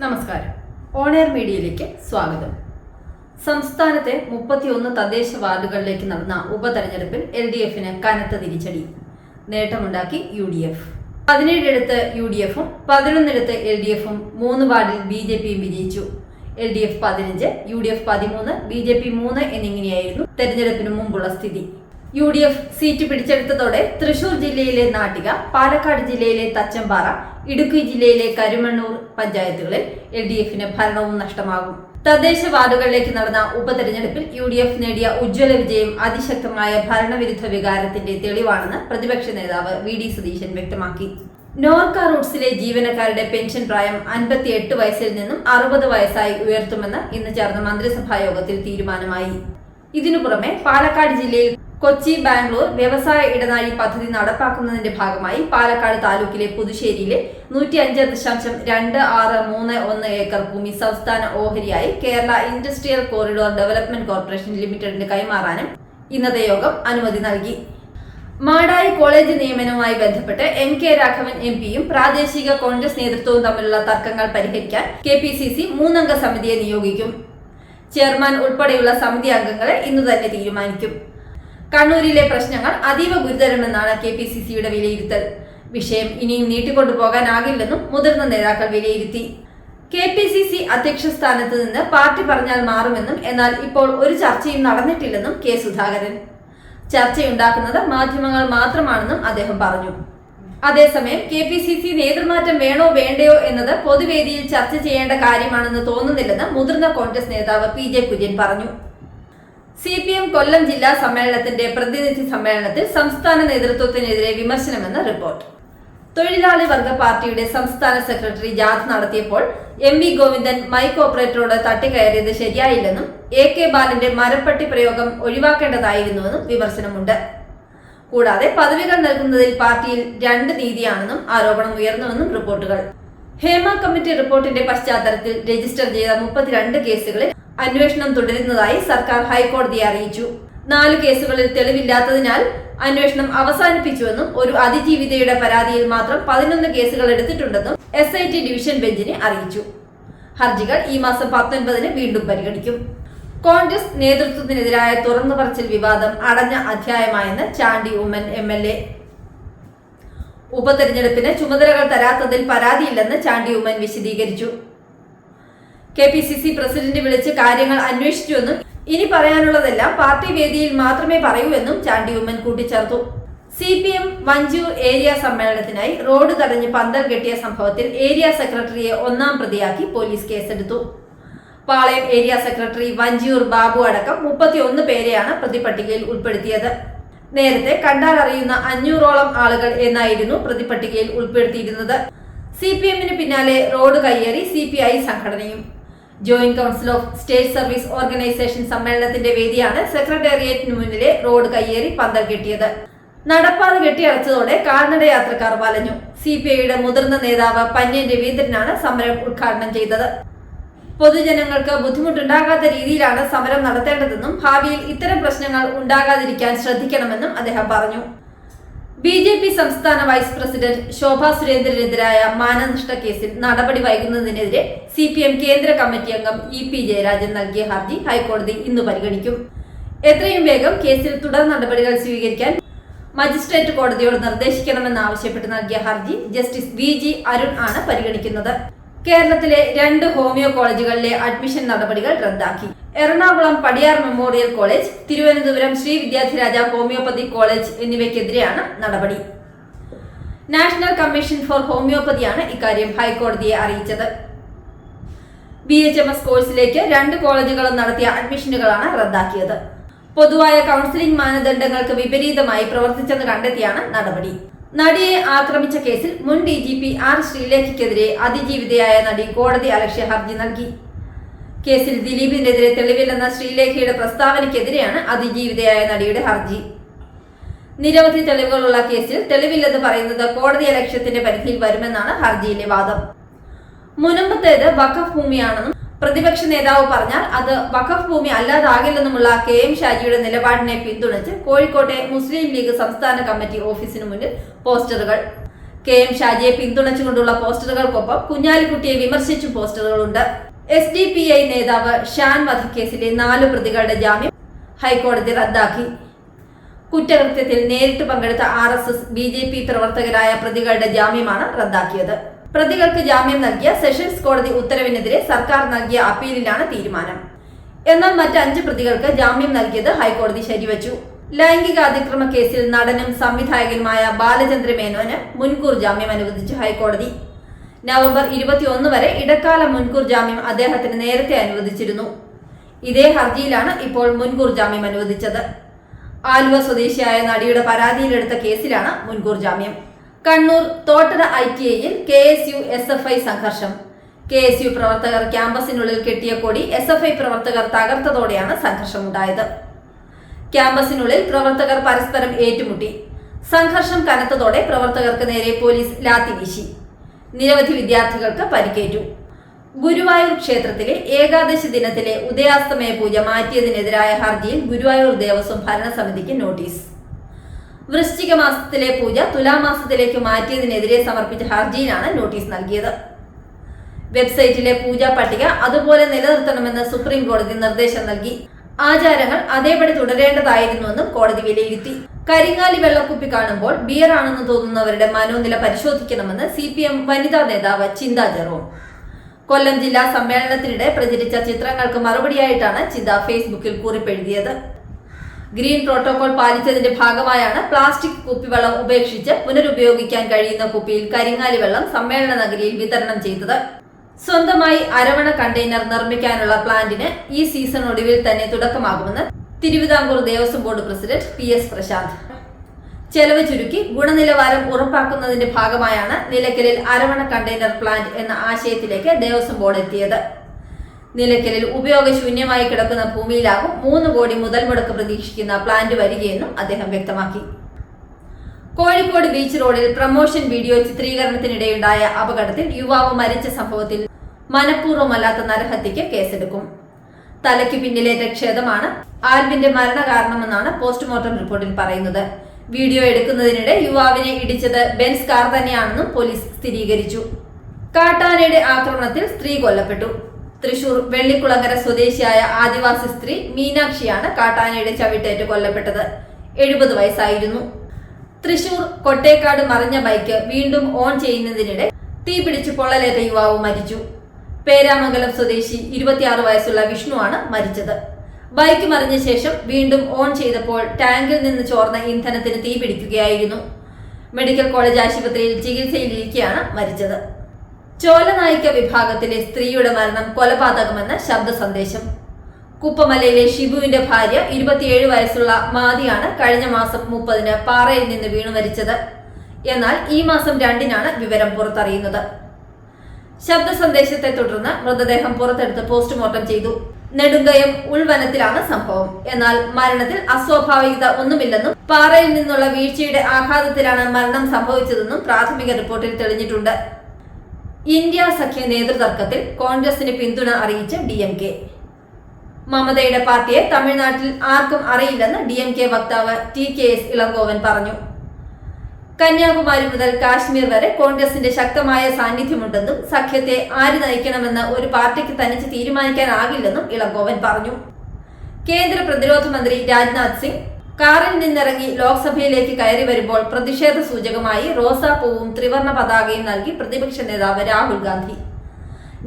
നമസ്കാരം. ഓണെയർ മീഡിയയിലേക്ക് സ്വാഗതം. സംസ്ഥാനത്തെ മുപ്പത്തിയൊന്ന് തദ്ദേശ വാർഡുകളിലേക്ക് നടന്ന ഉപതെരഞ്ഞെടുപ്പിൽ എൽ ഡി എഫിന് കനത്ത തിരിച്ചടി. നേട്ടമുണ്ടാക്കി യു ഡി എഫ്. പതിനേഴിടത്ത് യു ഡി എഫും പതിനൊന്നിടത്ത് എൽ ഡി എഫും മൂന്ന് വാർഡിൽ ബി ജെ പിയും വിജയിച്ചു. എൽ ഡി എഫ് പതിനഞ്ച് യു ഡി എഫ് പതിമൂന്ന് ബി ജെ പി മൂന്ന് എന്നിങ്ങനെയായിരുന്നു തെരഞ്ഞെടുപ്പിന് മുമ്പുള്ള സ്ഥിതി. യു ഡി എഫ് സീറ്റ് പിടിച്ചെടുത്തതോടെ തൃശൂർ ജില്ലയിലെ നാട്ടിക പാലക്കാട് ജില്ലയിലെ തച്ചമ്പാറ ഇടുക്കി ജില്ലയിലെ കരുമണ്ണൂർ പഞ്ചായത്തുകളിൽ എൽ ഡി എഫിന് ഭരണവും നഷ്ടമാകും. തദ്ദേശ വാർഡുകളിലേക്ക് നടന്ന ഉപതെരഞ്ഞെടുപ്പിൽ യു ഡി എഫ് നേടിയ ഉജ്ജ്വല വിജയം അതിശക്തമായ ഭരണവിരുദ്ധ വികാരത്തിന്റെ തെളിവാണെന്ന് പ്രതിപക്ഷ നേതാവ് വി ഡി സതീശൻ വ്യക്തമാക്കി. നോർക്ക റൂട്ട്സിലെ ജീവനക്കാരുടെ പെൻഷൻ പ്രായം അൻപത്തി എട്ട് വയസ്സിൽ നിന്നും അറുപത് വയസ്സായി ഉയർത്തുമെന്ന് ഇന്ന് ചേർന്ന മന്ത്രിസഭാ യോഗത്തിൽ തീരുമാനമായി. ഇതിനു പുറമെ പാലക്കാട് ജില്ലയിൽ കൊച്ചി ബാംഗ്ലൂർ വ്യവസായ ഇടനാഴി പദ്ധതി നടപ്പാക്കുന്നതിന്റെ ഭാഗമായി പാലക്കാട് താലൂക്കിലെ പുതുശ്ശേരിയിലെ നൂറ്റി അഞ്ച് ദശാംശം രണ്ട് ആറ് മൂന്ന് ഒന്ന് ഏക്കർ ഭൂമി സംസ്ഥാന ഓഹരിയായി Kerala industrial corridor development corporation ലിമിറ്റഡിന് കൈമാറാനും ഇന്നത്തെ യോഗം അനുമതി നൽകി. മാടായി കോളേജ് നിയമനവുമായി ബന്ധപ്പെട്ട് എം കെ രാഘവൻ എം പിയും പ്രാദേശിക കോൺഗ്രസ് നേതൃത്വവും തമ്മിലുള്ള തർക്കങ്ങൾ പരിഹരിക്കാൻ കെ പി സി സി മൂന്നംഗ സമിതിയെ നിയോഗിക്കും. ചെയർമാൻ ഉൾപ്പെടെയുള്ള സമിതി അംഗങ്ങളെ ഇന്നു തന്നെ തീരുമാനിക്കും. കണ്ണൂരിലെ പ്രശ്നങ്ങൾ അതീവ ഗുരുതരമെന്നാണ് കെ പി സി സിയുടെ വിലയിരുത്തൽ. വിഷയം ഇനിയും നീട്ടിക്കൊണ്ടുപോകാനാകില്ലെന്നും മുതിർന്ന നേതാക്കൾ വിലയിരുത്തി. കെ പി സി സി അധ്യക്ഷ സ്ഥാനത്ത് നിന്ന് പാർട്ടി പറഞ്ഞാൽ മാറുമെന്നും എന്നാൽ ഇപ്പോൾ ഒരു ചർച്ചയും നടന്നിട്ടില്ലെന്നും കെ സുധാകരൻ. ചർച്ചയുണ്ടാക്കുന്നത് മാധ്യമങ്ങൾ മാത്രമാണെന്നും അദ്ദേഹം പറഞ്ഞു. അതേസമയം കെ പി സി സി നേതൃമാറ്റം വേണോ വേണ്ടയോ എന്നത് പൊതുവേദിയിൽ ചർച്ച ചെയ്യേണ്ട കാര്യമാണെന്ന് തോന്നുന്നില്ലെന്ന് മുതിർന്ന കോൺഗ്രസ് നേതാവ് പി ജെ കുര്യൻ പറഞ്ഞു. സി പി എം കൊല്ലം ജില്ലാ സമ്മേളനത്തിന്റെ പ്രതിനിധി സമ്മേളനത്തിൽ സംസ്ഥാന നേതൃത്വത്തിനെതിരെ വിമർശനമെന്ന് റിപ്പോർട്ട്. തൊഴിലാളി വർഗ പാർട്ടിയുടെ സംസ്ഥാന സെക്രട്ടറി ജാഥ നടത്തിയപ്പോൾ എം വി ഗോവിന്ദൻ മൈക്ക് ഓപ്പറേറ്ററോട് തട്ടിക്കയറിയത് ശരിയായില്ലെന്നും എ കെ ബാലന്റെ മരപ്പട്ടി പ്രയോഗം ഒഴിവാക്കേണ്ടതായിരുന്നുവെന്നും വിമർശനമുണ്ട്. കൂടാതെ പദവികൾ നൽകുന്നതിൽ പാർട്ടിയിൽ രണ്ട് നീതിയാണെന്നും ആരോപണം ഉയർന്നുവെന്നും റിപ്പോർട്ടുകൾ. ഹേമ കമ്മിറ്റി റിപ്പോർട്ടിന്റെ പശ്ചാത്തലത്തിൽ രജിസ്റ്റർ ചെയ്ത മുപ്പത്തിരണ്ട് കേസുകളിൽ അന്വേഷണം തുടരുന്നതായി സർക്കാർ ഹൈക്കോടതിയെ അറിയിച്ചു. നാല് കേസുകളിൽ തെളിവില്ലാത്തതിനാൽ അന്വേഷണം അവസാനിപ്പിച്ചുവെന്നും ഒരു അതിജീവിതയുടെ പരാതിയിൽ മാത്രം പതിനൊന്ന് കേസുകൾ എടുത്തിട്ടുണ്ടെന്നും എസ് ഐ ടി ഡിവിഷൻ ബെഞ്ചിനെ അറിയിച്ചു. ഹർജികൾ ഈ മാസം പത്തൊൻപതിന് വീണ്ടും പരിഗണിക്കും. കോൺഗ്രസ് നേതൃത്വത്തിനെതിരായ തുറന്നു പറച്ചിൽ വിവാദം അടഞ്ഞ അധ്യായമായെന്ന് Chandy Oommen M L A. ഉപതെരഞ്ഞെടുപ്പിന് ചുമതലകൾ തരാത്തതിൽ പരാതിയില്ലെന്ന് ചാണ്ടി ഉമ്മൻ വിശദീകരിച്ചു. K P C C president വിളിച്ച് കാര്യങ്ങൾ അന്വേഷിച്ചുവെന്നും ഇനി പറയാനുള്ളതെല്ലാം പാർട്ടി വേദിയിൽ മാത്രമേ പറയൂ എന്നും ചാണ്ടി ഉമ്മൻ കൂട്ടിച്ചേർത്തു. C P M Vanchoor area സമ്മേളനത്തിനായി road തടഞ്ഞ് പന്തൽ കെട്ടിയ സംഭവത്തിൽ ഏരിയ സെക്രട്ടറിയെ ഒന്നാം പ്രതിയാക്കി പോലീസ് കേസെടുത്തു. പാളയം ഏരിയ സെക്രട്ടറി വഞ്ചിയൂർ ബാബു അടക്കം മുപ്പത്തിയൊന്ന് പേരെയാണ് പ്രതിപട്ടികയിൽ ഉൾപ്പെടുത്തിയത്. നേരത്തെ കണ്ടാൽ അറിയുന്ന അഞ്ഞൂറോളം ആളുകൾ എന്നായിരുന്നു പ്രതിപട്ടികയിൽ ഉൾപ്പെടുത്തിയിരുന്നത്. സി പി എമ്മിന് പിന്നാലെ റോഡ് കയ്യേറി സി പി ഐ സംഘടനയും. Joint council of state service organisation സമ്മേളനത്തിന്റെ വേദിയാണ് സെക്രട്ടേറിയറ്റിന് മുന്നിലെ റോഡ് കയ്യേറി പന്തൽ കെട്ടിയത്. നടപ്പാത കെട്ടിയടച്ചതോടെ കാൽനട യാത്രക്കാർ വലഞ്ഞു. സി പി ഐയുടെ മുതിർന്ന നേതാവ് പന്യൻ രവീന്ദ്രനാണ് സമരം ഉദ്ഘാടനം ചെയ്തത്. പൊതുജനങ്ങൾക്ക് ബുദ്ധിമുട്ടുണ്ടാകാത്ത രീതിയിലാണ് സമരം നടത്തേണ്ടതെന്നും ഭാവിയിൽ ഇത്തരം പ്രശ്നങ്ങൾ ഉണ്ടാകാതിരിക്കാൻ ശ്രദ്ധിക്കണമെന്നും അദ്ദേഹം പറഞ്ഞു. ബി ജെ പി സംസ്ഥാന വൈസ് പ്രസിഡന്റ് ശോഭാ സുരേന്ദ്രനെതിരായ മാനനഷ്ട കേസിൽ നടപടി വൈകുന്നതിനെതിരെ സി പി എം കേന്ദ്ര കമ്മിറ്റി അംഗം ഇ പി ജയരാജൻ നൽകിയ ഹർജി ഹൈക്കോടതി ഇന്ന് പരിഗണിക്കും. എത്രയും വേഗം കേസിൽ തുടർ നടപടികൾ സ്വീകരിക്കാൻ മജിസ്ട്രേറ്റ് കോടതിയോട് നിർദ്ദേശിക്കണമെന്നാവശ്യപ്പെട്ട് നൽകിയ ഹർജി ജസ്റ്റിസ് വി ജി അരുൺ ആണ് പരിഗണിക്കുന്നത്. കേരളത്തിലെ രണ്ട് ഹോമിയോ കോളേജുകളിലെ അഡ്മിഷൻ നടപടികൾ റദ്ദാക്കി. Ernakulam Padiyar memorial college Thiruvananthapuram Sree Vidyadhiraja homoeopathy college എന്നിവയ്ക്കെതിരെയാണ് നടപടി. നാഷണൽ കമ്മീഷൻ ഫോർ ഹോമിയോപ്പതിയാണ് ഇക്കാര്യം ഹൈക്കോടതിയെ അറിയിച്ചത്. ബി എച്ച് എം എസ് കോഴ്സിലേക്ക് രണ്ട് കോളേജുകളും നടത്തിയ അഡ്മിഷനുകളാണ് റദ്ദാക്കിയത്. പൊതുവായ കൗൺസിലിംഗ് മാനദണ്ഡങ്ങൾക്ക് വിപരീതമായി പ്രവർത്തിച്ചെന്ന് കണ്ടെത്തിയാണ് നടപടി. നടിയെ ആക്രമിച്ച കേസിൽ മുൻ ഡി ജി പി ആർ ശ്രീലേഖയ്ക്കെതിരെ അതിജീവിതയായ നടി കോടതി അലക്ഷ്യ ഹർജി നൽകി. കേസിൽ ദിലീപിനെതിരെ തെളിവില്ലെന്ന ശ്രീലേഖയുടെ പ്രസ്താവനയ്ക്കെതിരെയാണ് അതിജീവിതയായ നടിയുടെ ഹർജി. നിരവധി തെളിവുകളുള്ള കേസിൽ തെളിവില്ലെന്ന് പറയുന്നത് കോടതി അലക്ഷ്യത്തിന്റെ പരിധിയിൽ വരുമെന്നാണ് ഹർജിയിലെ വാദം. മുനമ്പത്തേത് വഖഫ് ഭൂമിയാണെന്നും പ്രതിപക്ഷ നേതാവ് പറഞ്ഞാൽ അത് വഖഫ് ഭൂമി അല്ലാതാകില്ലെന്നുമുള്ള കെ എം ഷാജിയുടെ നിലപാടിനെ പിന്തുണച്ച് കോഴിക്കോട്ടെ മുസ്ലിം ലീഗ് സംസ്ഥാന കമ്മിറ്റി ഓഫീസിന് മുന്നിൽ പോസ്റ്ററുകൾ. കെ എം ഷാജിയെ പിന്തുണച്ചുകൊണ്ടുള്ള പോസ്റ്ററുകൾക്കൊപ്പം കുഞ്ഞാലിക്കുട്ടിയെ വിമർശിച്ചും പോസ്റ്ററുകളുണ്ട്. എസ് ഡി പി ഐ നേതാവ് ഷാൻ വധക്കേസിലെ നാല് പ്രതികളുടെ ജാമ്യം ഹൈക്കോടതി റദ്ദാക്കി. കുറ്റകൃത്യത്തിൽ നേരിട്ട് പങ്കെടുത്ത R S S B J P പ്രവർത്തകരായ പ്രതികളുടെ ജാമ്യമാണ് റദ്ദാക്കിയത്. പ്രതികൾക്ക് ജാമ്യം നൽകിയ സെഷൻസ് കോടതി ഉത്തരവിനെതിരെ സർക്കാർ നൽകിയ അപ്പീലിലാണ് തീരുമാനം. എന്നാൽ മറ്റ് അഞ്ച് പ്രതികൾക്ക് ജാമ്യം നൽകിയത് ഹൈക്കോടതി ശരിവച്ചു. ലൈംഗിക അതിക്രമ കേസിൽ നടനും സംവിധായകനുമായ ബാലചന്ദ്ര മേനോന് മുൻകൂർ ജാമ്യം അനുവദിച്ചു ഹൈക്കോടതി. നവംബർ ഇരുപത്തിയൊന്ന് വരെ ഇടക്കാല മുൻകൂർ ജാമ്യം അദ്ദേഹത്തിന് നേരത്തെ അനുവദിച്ചിരുന്നു. ഇതേ ഹർജിയിലാണ് ഇപ്പോൾ മുൻകൂർ ജാമ്യം അനുവദിച്ചത്. ആലുവ സ്വദേശിയായ നടിയുടെ പരാതിയിലെടുത്ത കേസിലാണ് മുൻകൂർ ജാമ്യം. കണ്ണൂർ തോട്ടട ഐ ടി ഐയിൽ K S U S F I സംഘർഷം. കെ എസ് യു പ്രവർത്തകർ ക്യാമ്പസിനുള്ളിൽ കെട്ടിയ കൊടി എസ് എഫ് ഐ പ്രവർത്തകർ തകർത്തതോടെയാണ് സംഘർഷമുണ്ടായത്. ക്യാമ്പസിനുള്ളിൽ പ്രവർത്തകർ പരസ്പരം ഏറ്റുമുട്ടി. സംഘർഷം കനത്തതോടെ പ്രവർത്തകർക്ക് നേരെ പോലീസ് ലാത്തി വീശി. നിരവധി വിദ്യാർത്ഥികൾക്ക് പരിക്കേറ്റു. ഗുരുവായൂർ ക്ഷേത്രത്തിലെ ഏകാദശി ദിനത്തിലെ ഉദയാസ്തമയ പൂജ മാറ്റിയതിനെതിരായ ഹർജിയിൽ ഗുരുവായൂർ ദേവസ്വം ഭരണസമിതിക്ക് നോട്ടീസ്. വൃശ്ചിക മാസത്തിലെ പൂജ തുലാമാസത്തിലേക്ക് മാറ്റിയതിനെതിരെ സമർപ്പിച്ച ഹർജിയിലാണ് നോട്ടീസ് നൽകിയത്. വെബ്സൈറ്റിലെ പൂജാ പട്ടിക അതുപോലെ നിലനിർത്തണമെന്ന് സുപ്രീം കോടതി നിർദ്ദേശം നൽകി. ആചാരങ്ങൾ അതേപടി തുടരേണ്ടതായിരുന്നുവെന്നും കോടതി വിലയിരുത്തി. കരിങ്ങാലി വെള്ളക്കുപ്പി കാണുമ്പോൾ ബിയർ ആണെന്ന് തോന്നുന്നവരുടെ മനോനില പരിശോധിക്കണമെന്ന് സി പി എം വനിതാ നേതാവ് ചിന്ത ജെറോം. കൊല്ലം ജില്ലാ സമ്മേളനത്തിനിടെ പ്രചരിച്ച ചിത്രങ്ങൾക്ക് മറുപടിയായിട്ടാണ് ചിന്ത ഫേസ്ബുക്കിൽ കുറിപ്പെഴുതിയത്. ഗ്രീൻ പ്രോട്ടോകോൾ പാലിച്ചതിന്റെ ഭാഗമായാണ് പ്ലാസ്റ്റിക് കുപ്പിവെള്ളം ഉപേക്ഷിച്ച് പുനരുപയോഗിക്കാൻ കഴിയുന്ന കുപ്പിയിൽ കരിങ്ങാലി വെള്ളം സമ്മേളന നഗരിയിൽ വിതരണം ചെയ്തത്. സ്വന്തമായി അരവണ കണ്ടെയ്നർ നിർമ്മിക്കാനുള്ള പ്ലാന്റിന് ഈ സീസൺ ഒടുവിൽ തന്നെ തുടക്കമാകുമെന്ന് Thiruvithamkoor Devaswom board president P S Prasanth. ചെലവ് ചുരുക്കി ഗുണനിലവാരം ഉറപ്പാക്കുന്നതിന്റെ ഭാഗമായാണ് നിലയ്ക്കലിൽ അരവണ കണ്ടെയ്നർ പ്ലാന്റ് എന്ന ആശയത്തിലേക്ക് ദേവസ്വം ബോർഡ് എത്തിയത്. നിലയ്ക്കലിൽ ഉപയോഗശൂന്യമായി കിടക്കുന്ന ഭൂമിയിലാകും മൂന്ന് കോടി മുതൽ മുടക്ക് പ്രതീക്ഷിക്കുന്ന പ്ലാന്റ് വരികയെന്നും അദ്ദേഹം വ്യക്തമാക്കി. കോഴിക്കോട് ബീച്ച് റോഡിൽ പ്രമോഷൻ വീഡിയോ ചിത്രീകരണത്തിനിടെയുണ്ടായ അപകടത്തിൽ യുവാവ് മരിച്ച സംഭവത്തിൽ മനഃപൂർവമല്ലാത്ത നരഹത്യയ്ക്ക് കേസെടുക്കും. തലയ്ക്ക് പിന്നിലേറ്റ ആൽബിന്റെ മരണ മരണകാരണമെന്നാണ് പോസ്റ്റ്മോർട്ടം റിപ്പോർട്ടിൽ പറയുന്നത്. വീഡിയോ എടുക്കുന്നതിനിടെ യുവാവിനെ ഇടിച്ചത് ബെൻസ് കാർ തന്നെയാണെന്നും പോലീസ് സ്ഥിരീകരിച്ചു. കാട്ടാനയുടെ ആക്രമണത്തിൽ സ്ത്രീ കൊല്ലപ്പെട്ടു. തൃശൂർ വെള്ളിക്കുളങ്ങര സ്വദേശിയായ ആദിവാസി സ്ത്രീ മീനാക്ഷിയാണ് കാട്ടാനയുടെ ചവിട്ടേറ്റ് കൊല്ലപ്പെട്ടത്. എഴുപത് വയസ്സായിരുന്നു. തൃശൂർ കൊട്ടേക്കാട് മറിഞ്ഞ ബൈക്ക് വീണ്ടും ഓൺ ചെയ്യുന്നതിനിടെ തീപിടിച്ച് പൊള്ളലേറ്റ യുവാവ് മരിച്ചു. പേരാമംഗലം സ്വദേശി ഇരുപത്തിയാറ് വയസ്സുള്ള വിഷ്ണുവാണ് മരിച്ചത്. ബൈക്ക് മറിഞ്ഞ ശേഷം വീണ്ടും ഓൺ ചെയ്തപ്പോൾ ടാങ്കിൽ നിന്ന് ചോർന്ന ഇന്ധനത്തിന് തീ പിടിക്കുകയായിരുന്നു. മെഡിക്കൽ കോളേജ് ആശുപത്രിയിൽ ചികിത്സയിലിരിക്കെയാണ് മരിച്ചത്. ചോലനായിക വിഭാഗത്തിലെ സ്ത്രീയുടെ മരണം കൊലപാതകമെന്ന ശബ്ദ സന്ദേശം കുപ്പമലയിലെ ഷിബുവിന്റെ ഭാര്യ ഇരുപത്തിയേഴ് വയസ്സുള്ള മാതിയാണ് കഴിഞ്ഞ മാസം മുപ്പതിന് പാറയിൽ നിന്ന് വീണു മരിച്ചത്. എന്നാൽ ഈ മാസം രണ്ടിനാണ് വിവരം പുറത്തറിയുന്നത്. ശബ്ദ സന്ദേശത്തെ തുടർന്ന് മൃതദേഹം പുറത്തെടുത്ത് പോസ്റ്റ്മോർട്ടം ചെയ്തു. നെടുങ്കയം ഉൾവനത്തിലാണ് സംഭവം. എന്നാൽ മരണത്തിൽ അസ്വാഭാവികത ഒന്നുമില്ലെന്നും പാറയിൽ നിന്നുള്ള വീഴ്ചയുടെ ആഘാതത്തിലാണ് മരണം സംഭവിച്ചതെന്നും പ്രാഥമിക റിപ്പോർട്ടിൽ തെളിഞ്ഞിട്ടുണ്ട്. ഇന്ത്യ സഖ്യ നേതൃതർക്കത്തിൽ കോൺഗ്രസിന് പിന്തുണ അറിയിച്ച ഡി എം കെ മമതയുടെ പാർട്ടിയെ തമിഴ്നാട്ടിൽ ആർക്കും അറിയില്ലെന്ന് ഡി എം കെ വക്താവ് ടി കെ എസ് ഇളങ്കോവൻ പറഞ്ഞു. കന്യാകുമാരി മുതൽ കാശ്മീർ വരെ കോൺഗ്രസിന്റെ ശക്തമായ സാന്നിധ്യമുണ്ടെന്നും സഖ്യത്തെ ആര് നയിക്കണമെന്ന് ഒരു പാർട്ടിക്ക് തനിച്ച് തീരുമാനിക്കാനാകില്ലെന്നും ഇളങ്കോവൻ പറഞ്ഞു. കേന്ദ്ര പ്രതിരോധ മന്ത്രി രാജ്നാഥ് സിംഗ് കാറിൽ നിന്നിറങ്ങി ലോക്സഭയിലേക്ക് കയറി വരുമ്പോൾ പ്രതിഷേധ സൂചകമായി റോസാപ്പൂവും ത്രിവർണ പതാകയും നൽകി പ്രതിപക്ഷ നേതാവ് രാഹുൽ ഗാന്ധി.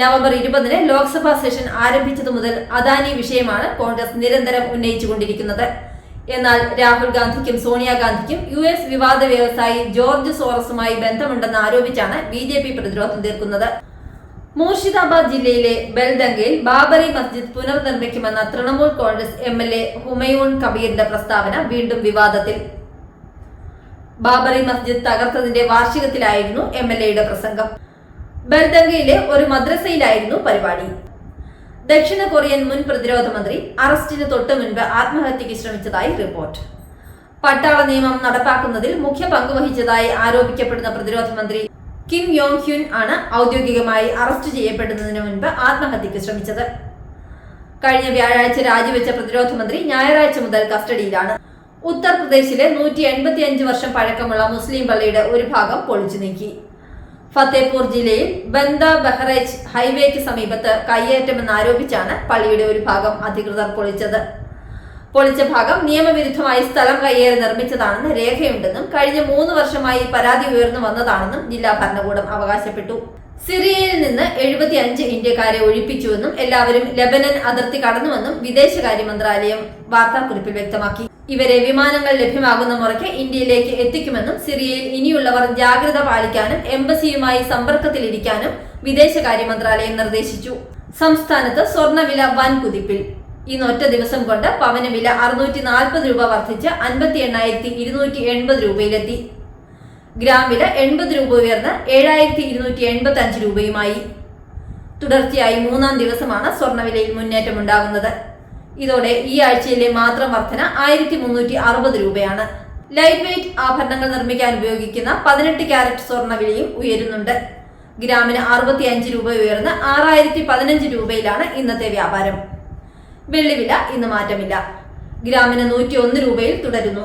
നവംബർ ഇരുപതിന് ലോക്സഭാ സെഷൻ ആരംഭിച്ചതു മുതൽ അദാനി വിഷയമാണ് കോൺഗ്രസ് നിരന്തരം ഉന്നയിച്ചുകൊണ്ടിരിക്കുന്നത്. എന്നാൽ രാഹുൽ ഗാന്ധിക്കും സോണിയാഗാന്ധിക്കും യു എസ് വിവാദ വ്യവസായി ജോർജ് സോറസുമായി ബന്ധമുണ്ടെന്ന് ആരോപിച്ചാണ് ബി പ്രതിരോധം തീർക്കുന്നത്. മൂർഷിദാബാദ് ജില്ലയിലെ ബൽദംഗയിൽ Babri Masjid പുനർനിർമ്മിക്കുമെന്ന Trinamool congress M L A Humayun കബീറിന്റെ പ്രസ്താവന വീണ്ടും വിവാദത്തിൽ. ബാബറി മസ്ജിദ് തകർത്തതിന്റെ വാർഷികത്തിലായിരുന്നു എം എൽ എയുടെ പ്രസംഗം. ബൽദംഗയിലെ ഒരു മദ്രസയിലായിരുന്നു പരിപാടി. ദക്ഷിണ കൊറിയൻ മുൻ പ്രതിരോധ മന്ത്രി അറസ്റ്റിന് തൊട്ടു മുൻപ് ആത്മഹത്യയ്ക്ക് ശ്രമിച്ചതായി റിപ്പോർട്ട്. പട്ടാള നിയമം നടപ്പാക്കുന്നതിൽ മുഖ്യ പങ്ക് വഹിച്ചതായി ആരോപിക്കപ്പെടുന്ന പ്രതിരോധ മന്ത്രി കിം യോങ് ഹ്യുൻ ആണ് ഔദ്യോഗികമായി അറസ്റ്റ് ചെയ്യപ്പെടുന്നതിന് മുൻപ് ആത്മഹത്യക്ക് ശ്രമിച്ചത്. കഴിഞ്ഞ വ്യാഴാഴ്ച രാജിവെച്ച പ്രതിരോധ മന്ത്രി ഞായറാഴ്ച മുതൽ കസ്റ്റഡിയിലാണ്. ഉത്തർപ്രദേശിലെ നൂറ്റി എൺപത്തി അഞ്ച് വർഷം പഴക്കമുള്ള മുസ്ലിം പള്ളിയുടെ ഒരു ഭാഗം പൊളിച്ചു നീക്കി. ഫത്തേപൂർ ജില്ലയിൽ ബന്ദ ബഹ്റൈച്ച് ഹൈവേക്ക് സമീപത്ത് കയ്യേറ്റമെന്നാരോപിച്ചാണ് പള്ളിയുടെ ഒരു ഭാഗം അധികൃതർ പൊളിച്ചത്. പൊളിച്ച ഭാഗം നിയമവിരുദ്ധമായി സ്ഥലം കയ്യേറി നിർമ്മിച്ചതാണെന്ന് രേഖയുണ്ടെന്നും കഴിഞ്ഞ മൂന്ന് വർഷമായി പരാതി ഉയർന്നു വന്നതാണെന്നും ജില്ലാ ഭരണകൂടം അവകാശപ്പെട്ടു. സിറിയയിൽ നിന്ന് എഴുപത്തി അഞ്ച് ഇന്ത്യക്കാരെ ഒഴിപ്പിച്ചുവെന്നും എല്ലാവരും ലബനൻ അതിർത്തി കടന്നുവെന്നും വിദേശകാര്യ മന്ത്രാലയം വാർത്താക്കുറിപ്പിൽ വ്യക്തമാക്കി. ഇവരെ വിമാനങ്ങൾ ലഭ്യമാകുന്ന മുറയ്ക്ക് ഇന്ത്യയിലേക്ക് എത്തിക്കുമെന്നും സിറിയയിൽ ഇനിയുള്ളവർ ജാഗ്രത പാലിക്കാനും എംബസിയുമായി സമ്പർക്കത്തിലിരിക്കാനും വിദേശകാര്യ മന്ത്രാലയം നിർദ്ദേശിച്ചു. സംസ്ഥാനത്ത് സ്വർണവില വൻ കുതിപ്പിൽ ഇന്ന് ഒറ്റ ദിവസം കൊണ്ട് പവന വില അറുന്നൂറ്റി നാൽപ്പത് രൂപ വർദ്ധിച്ച് അൻപത്തി എണ്ണായിരത്തി ഇരുന്നൂറ്റി എൺപത് രൂപയിലെത്തി. ഗ്രാം വില എൺപത് രൂപ ഉയർന്ന് ഏഴായിരത്തി ഇരുന്നൂറ്റി എൺപത്തി അഞ്ച് രൂപയുമായി. തുടർച്ചയായി മൂന്നാം ദിവസമാണ് സ്വർണവിലയിൽ മുന്നേറ്റമുണ്ടാകുന്നത് ഇതോടെ ഈ ആഴ്ചയിലെ മാത്രം വർധന ആയിരത്തി മുന്നൂറ്റി അറുപത് രൂപയാണ്. ലൈറ്റ് വെയിറ്റ് ആഭരണങ്ങൾ നിർമ്മിക്കാൻ ഉപയോഗിക്കുന്ന പതിനെട്ട് ക്യാരറ്റ് സ്വർണവിലയും ഉയരുന്നുണ്ട്. ഗ്രാമിന് അറുപത്തി അഞ്ച് രൂപ ഉയർന്ന് ആറായിരത്തി പതിനഞ്ച് രൂപയിലാണ് ഇന്നത്തെ വ്യാപാരം. വെള്ളിവില ഇന്ന് മാറ്റമില്ല. ഗ്രാമിന് നൂറ്റി ഒന്ന് രൂപയിൽ തുടരുന്നു.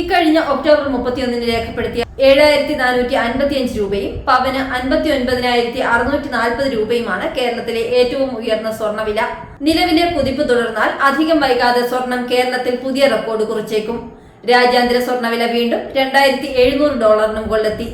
ഇക്കഴിഞ്ഞ ഒക്ടോബർ മുപ്പത്തിയൊന്നിന് രേഖപ്പെടുത്തിയ ഏഴായിരത്തി നാനൂറ്റി അൻപത്തി അഞ്ച് രൂപയും പവന് അൻപത്തി ഒൻപതിനായിരത്തി അറുന്നൂറ്റി നാൽപ്പത് രൂപയുമാണ് കേരളത്തിലെ ഏറ്റവും ഉയർന്ന സ്വർണവില നിലവിലെ കുതിപ്പ് തുടർന്നാൽ അധികം വൈകാതെ സ്വർണം കേരളത്തിൽ പുതിയ റെക്കോർഡ് കുറിച്ചേക്കും. രാജ്യാന്തര സ്വർണവില വീണ്ടും രണ്ടായിരത്തി എഴുന്നൂറ് ഡോളറിന് മുകളിലെത്തി